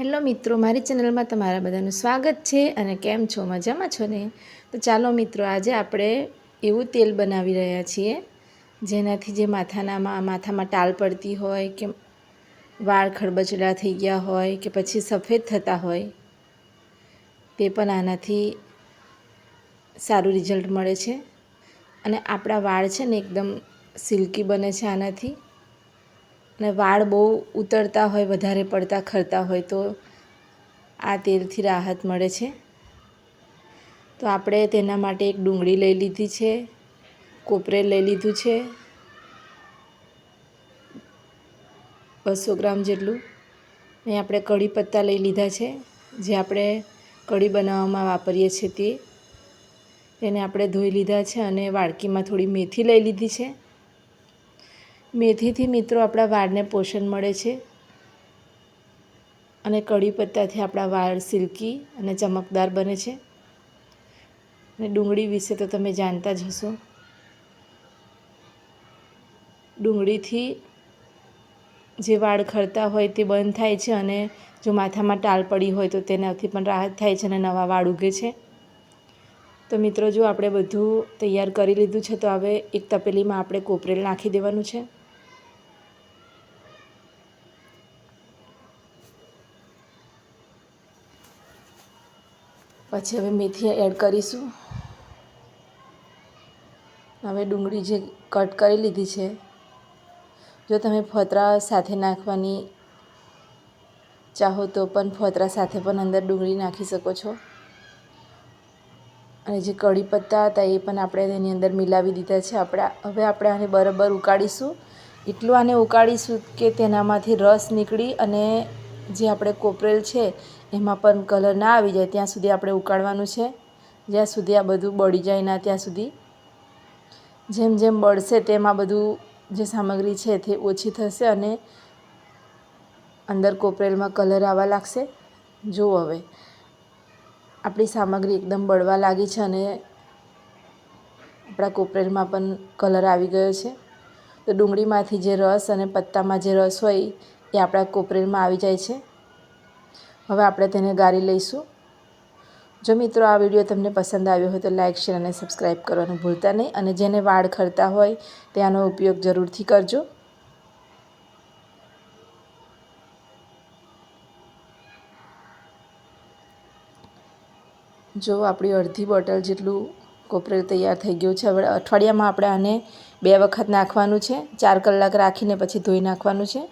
Hello મિત્રો, મારી ચેનલમાં તમારા બધાનું સ્વાગત છે અને કેમ છો? મજામાં છો ને? તો ચાલો મિત્રો, આજે આપણે એવું તેલ બનાવી રહ્યા છીએ, જેનાથી જે માથાનામાં માથામાં ટાલ પડતી હોય કે વાળ ખરબચડા થઈ ગયા હોય કે પછી સફેદ થતા હોય, તે પણ આનાથી સારું રિઝલ્ટ મળે છે. અને આપણા વાળ છે ને એકદમ સિલ્કી બને છે આનાથી. અને વાળ બહુ ઉતરતા હોય, વધારે પડતા, ખરતા હોય, તો આ તેલથી રાહત મળે છે. તો આપણે તેના માટે એક ડુંગળી લઈ લીધી છે કોપરેલ લઈ લીધું છે, બસો ગ્રામ જેટલું. અહીં આપણે કઢી પત્તા લઈ લીધા છે, જે આપણે કઢી બનાવવામાં વાપરીએ છીએ તે. તેને આપણે ધોઈ લીધા છે અને વાડકીમાં થોડી મેથી લઈ લીધી છે. મેથીથી મિત્રો આપણા વાળને પોષણ મળે છે. અને કઢી પત્તાથી આપણા વાળ સિલ્કી અને ચમકદાર બને છે. અને ડુંગળી વિશે તો તમે જાણતા જ હશો. ડુંગળીથી જે વાળ ખરતા હોય તે બંધ થાય છે અને જો માથામાં ટાલ પડી હોય તો તેનાથી પણ રાહત થાય છે અને નવા વાળ ઉગે છે. તો મિત્રો જો આપણે બધું તૈયાર કરી લીધું છે તો હવે એક તપેલીમાં આપણે કોપરેલ નાખી દેવાનું છે. પછી હવે મેથી એડ કરીશું. હવે ડુંગળી જે કટ કરી લીધી છે, જો તમે ફોતરા સાથે નાખવાની ચાહો તો પણ ફોતરા સાથે પણ અંદર ડુંગળી નાખી શકો છો. અને જે કઢી પત્તા હતા એ પણ આપણે તેની અંદર મિલાવી દીધા છે. આપણે હવે આપણે આને બરાબર ઉકાળીશું. એટલું આને ઉકાળીશું કે તેનામાંથી રસ નીકળી અને જે આપણે કોપરેલ છે એમાં પણ કલર ના આવી જાય, ત્યાં સુધી આપણે ઉકાળવાનું છે. જ્યાં સુધી આ બધું બળી જાય ના ત્યાં સુધી. જેમ જેમ બળશે તેમ આ બધું જે સામગ્રી છે તે ઓછી થશે અને અંદર કોપરેલમાં કલર આવવા લાગશે. જુઓ હવે. આપણી સામગ્રી એકદમ બળવા લાગી છે અને આપણા કોપરેલમાં પણ કલર આવી ગયો છે. તો ડુંગળીમાંથી જે રસ અને પત્તામાં જે રસ હોય એ આપણા કોપરેલમાં આવી જાય છે. હવે આપણે તેને ગાળી લઈશું. જો મિત્રો આ વીડિયો તમને પસંદ આવ્યો હોય તો લાઇક શેર અને સબસ્ક્રાઈબ કરવાનું ભૂલતા નહીં અને જેને વાળ ખરતા હોય તેનો ઉપયોગ જરૂરથી કરજો. જો આપણી અડધી બોટલ જેટલું કોપરેલ તૈયાર થઈ ગયું છે, હવે અઠવાડિયામાં આપણે આને બે વખત નાખવાનું છે, ચાર કલાક રાખીને પછી ધોઈ નાખવાનું છે.